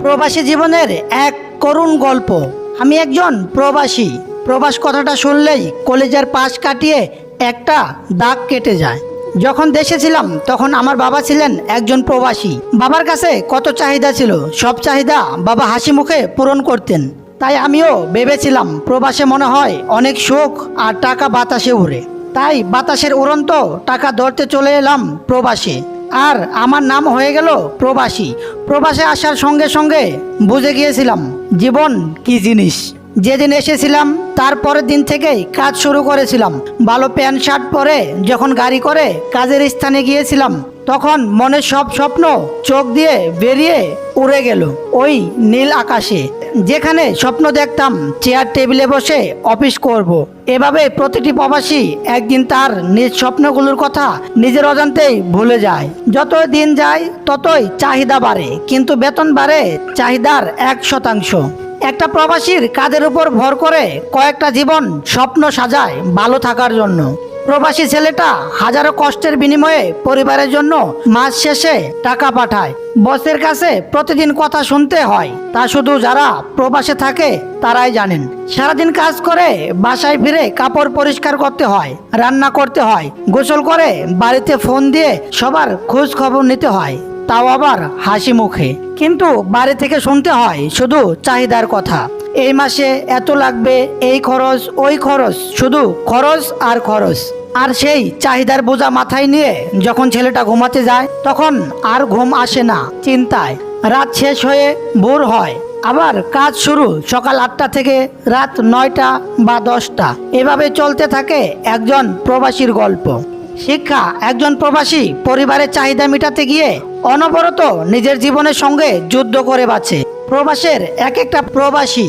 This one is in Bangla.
প্রবাসী জীবনের এক করুণ গল্প। আমি একজন প্রবাসী। প্রবাস কথাটা শুনলেই কলেজের পাশ কাটিয়ে একটা দাগ কেটে যায়। যখন দেশে ছিলাম, তখন আমার বাবা ছিলেন একজন প্রবাসী। বাবার কাছে কত চাহিদা ছিল, সব চাহিদা বাবা হাসি মুখে পূরণ করতেন। তাই আমিও ভেবেছিলাম, প্রবাসে মনে হয় অনেক সুখ আর টাকা বাতাসে উড়ে। তাই বাতাসের উড়ন্ত টাকা ধরতে চলে এলাম প্রবাসে। আর আমার নাম হয়ে গেল প্রবাসী। প্রবাসে আসার সঙ্গে সঙ্গে বুঝে গিয়েছিলাম, জীবন কি জিনিস? যেদিন এসেছিলাম তারপরের দিন থেকেই কাজ শুরু করেছিলাম। ভালো প্যান্ট, শার্ট পরে যখন গাড়ি করে কাজের স্থানে গিয়েছিলাম তখন মনের সব স্বপ্ন চোখ দিয়ে বেরিয়ে উড়ে গেল ওই নীল আকাশে। যেখানে স্বপ্ন দেখতাম চেয়ার টেবিলে বসে অফিস করব। এভাবে প্রতিটি প্রবাসী একদিন তার নিজ স্বপ্নগুলোর কথা নিজের অজান্তেই ভুলে যায়। যত দিন যায়, ততই চাহিদা বাড়ে, কিন্তু বেতন বাড়ে চাহিদার এক শতাংশ। একটা প্রবাসীর কাদের উপর ভর করে কয়েকটা জীবন স্বপ্ন সাজায় ভালো থাকার জন্য। প্রবাসী ছেলেটা হাজারো কষ্টের বিনিময়ে পরিবারের জন্য মাস শেষে টাকা পাঠায়। বসের কাছে প্রতিদিন কথা শুনতে হয়। তা শুধু যারা প্রবাসে থাকে, তারাই জানেন। সারাদিন কাজ করে, বাসায় ফিরে কাপড় পরিষ্কার করতে হয়, রান্না করতে হয়, গোসল করে, বাড়িতে ফোন দিয়ে সবার খোঁজ খবর নিতে হয়। তাও আবার হাসি মুখে। কিন্তু বাড়ি থেকে শুনতে হয় শুধু চাহিদার কথা। এই মাসে এত লাগবে, এই খরচ, ওই খরচ, শুধু খরচ আর খরচ। আর সেই চাহিদার বোঝা মাথায় নিয়ে যখন ছেলেটা ঘুমাতে যায়, তখন আর ঘুম আসে না চিন্তায়। রাত শেষ হয়ে ভোর হয়, আবার কাজ শুরু সকাল আটটা থেকে রাত নয়টা বা দশটা। এভাবে চলতে থাকে একজন প্রবাসীর গল্প। শিক্ষা, একজন প্রবাসী পরিবারের চাহিদা মেটাতে গিয়ে অনবরত নিজের জীবনের সঙ্গে যুদ্ধ করে বাঁচে। প্রবাসের এক একটা প্রবাসী